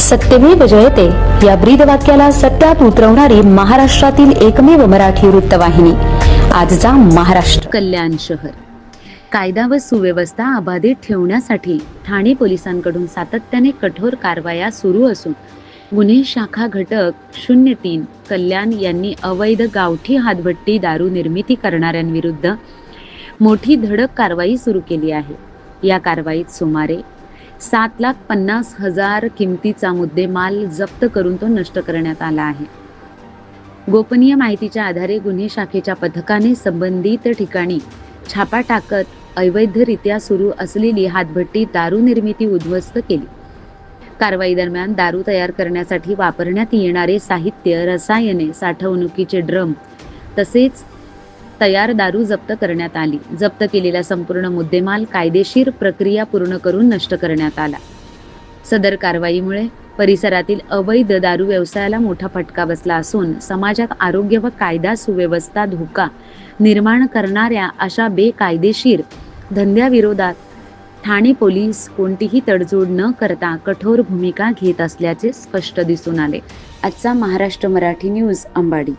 सत्यमेव जयते या ब्रीद वाक्याला सत्यात उतरवणारी महाराष्ट्रातील एकमेव मराठी वृत्तवाहिनी आजचा महाराष्ट्र. कल्याण शहर. कायदा व सुव्यवस्था अबाधित ठेवण्यासाठी ठाणे पोलिसांकडून सातत्याने कठोर कारवाया सुरू असून गुन्हे शाखा घटक शून्य तीन कल्याण यांनी अवैध गावठी हातभट्टी दारू निर्मिती करणाऱ्यांविरुद्ध मोठी धडक कारवाई सुरू केली आहे. या कारवाईत सुमारे सात लाख पन्नास हजार किमतीचा मुद्देमाल जप्त करून तो नष्ट करण्यात आला आहे. गोपनीय माहितीच्या आधारे गुन्हे शाखेच्या पथकाने संबंधित ठिकाणी छापा टाकत अवैधरित्या सुरू असलेली हातभट्टी दारू निर्मिती उद्ध्वस्त केली. कारवाई दरम्यान दारू तयार करण्यासाठी वापरण्यात येणारे साहित्य रसायने साठवणुकीचे ड्रम तसेच तयार दारू जप्त करण्यात आली. जप्त केलेला संपूर्ण मुद्देमाल कायदेशीर प्रक्रिया पूर्ण करून नष्ट करण्यात आला. सदर कारवाईमुळे परिसरातील अवैध दारू व्यवसायाला मोठा फटका बसला असून समाजात आरोग्य व कायदा सुव्यवस्था धोका निर्माण करणाऱ्या अशा बेकायदेशीर धंद्याविरोधात ठाणे पोलीस कोणतीही तडजोड न करता कठोर भूमिका घेत असल्याचे स्पष्ट दिसून आले. आजचा महाराष्ट्र मराठी न्यूज अंबाडी.